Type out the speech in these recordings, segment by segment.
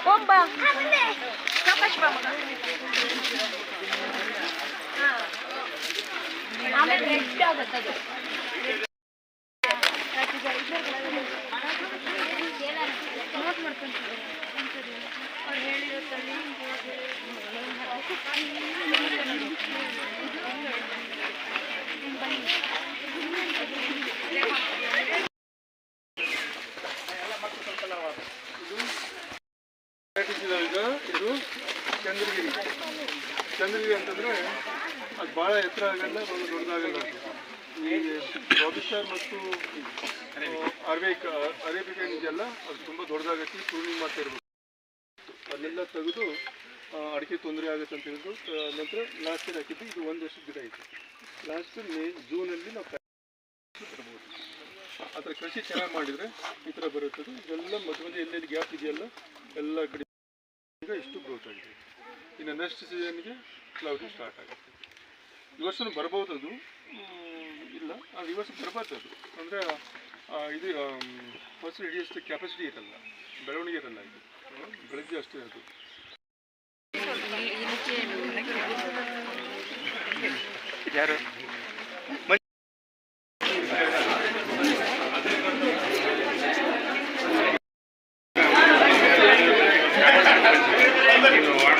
ಹೋಗ್ಬಾ ಸಾವಕಾಶ ಬಾ. ಮಗ ಆಮೇಲೆ ರೆಡ್ ಆಗುತ್ತೆ ಅದು ನೋಟ್ ಮಾಡ್ಕೊಂತಿದ್ದಾರೆ ಅವ್ರು ಹೇಳಿರೋ ತಳಿ ಇದು ಚಂದ್ರಗಿರಿ. ಚಂದ್ರಗಿರಿ ಅಂತಂದ್ರೆ ಅದು ಭಾಳ ಎತ್ತರ ಆಗಲ್ಲ, ಭಾಳ ದೊಡ್ಡದಾಗಲ್ಲ ಈಗ ರಾಬಿಸ್ಟಾರ್ ಮತ್ತು ಅರೇಬಿಕ್ ಅರೇಬಿಕ್ ಇದೆಯಲ್ಲ ಅದು ತುಂಬ ದೊಡ್ಡದಾಗತ್ತೆ ಪ್ರೂನಿಂಗ್ ಮಾಡ್ತಾ ಇರ್ಬೇಕು. ಅದನ್ನೆಲ್ಲ ತೆಗೆದು ಅಡಿಕೆ ತೊಂದರೆ ಆಗುತ್ತೆ ಅಂತ ಹೇಳಿದ್ರು. ನಂತರ ಲಾಸ್ಟ್ ಇಯರ್ ಹಾಕಿದ್ದು, ಇದು ಒಂದು ವರ್ಷದ ಗಿಡ ಐತೆ ಲಾಸ್ಟ್ ಮೇ ಜೂನಲ್ಲಿ ನಾವು ತರ್ಬೋದು. ಆ ಥರ ಕೃಷಿ ಚೆನ್ನಾಗಿ ಮಾಡಿದರೆ ಈ ಥರ ಬರುತ್ತದೆ. ಇದೆಲ್ಲ ಮಧ್ಯ ಮತ್ತೆ ಎಲ್ಲೆಲ್ಲಿ ಗ್ಯಾಪ್ ಇದೆಯಲ್ಲ, ಎಲ್ಲ ಕಡೆ ಈಗ ಇಷ್ಟು ಗ್ರೋತ್ ಆಗಿದೆ. ಇನ್ನು ನೆಕ್ಸ್ಟ್ ಸೀಸನ್ಗೆ ಕ್ಲೌಡ್ ಸ್ಟಾರ್ಟ್ ಆಗುತ್ತೆ. ಈ ವರ್ಷನೂ ಬರ್ಬೋದು ಅದು. ಇಲ್ಲ. ಅದು ಈ ವರ್ಷ ಬರ್ಬಾರ್ದು ಅದು. ಅಂದರೆ ಇದು ಫಸ್ಟ್ ಹಿಡಿಯೋಷ್ಟು ಕೆಪಾಸಿಟಿ ಇರಲ್ಲ. ಬೆಳವಣಿಗೆ ಇರಲ್ಲ ಇದು. ಬೆಳಗ್ಗೆ ಅಷ್ಟೇ ಅದು. ಯಾರು ಆ ಗುಡನ್ ತುಂಬ ಅಡಿಕೆ ಈಗ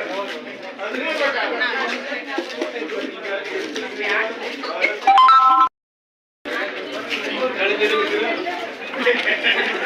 Gracias.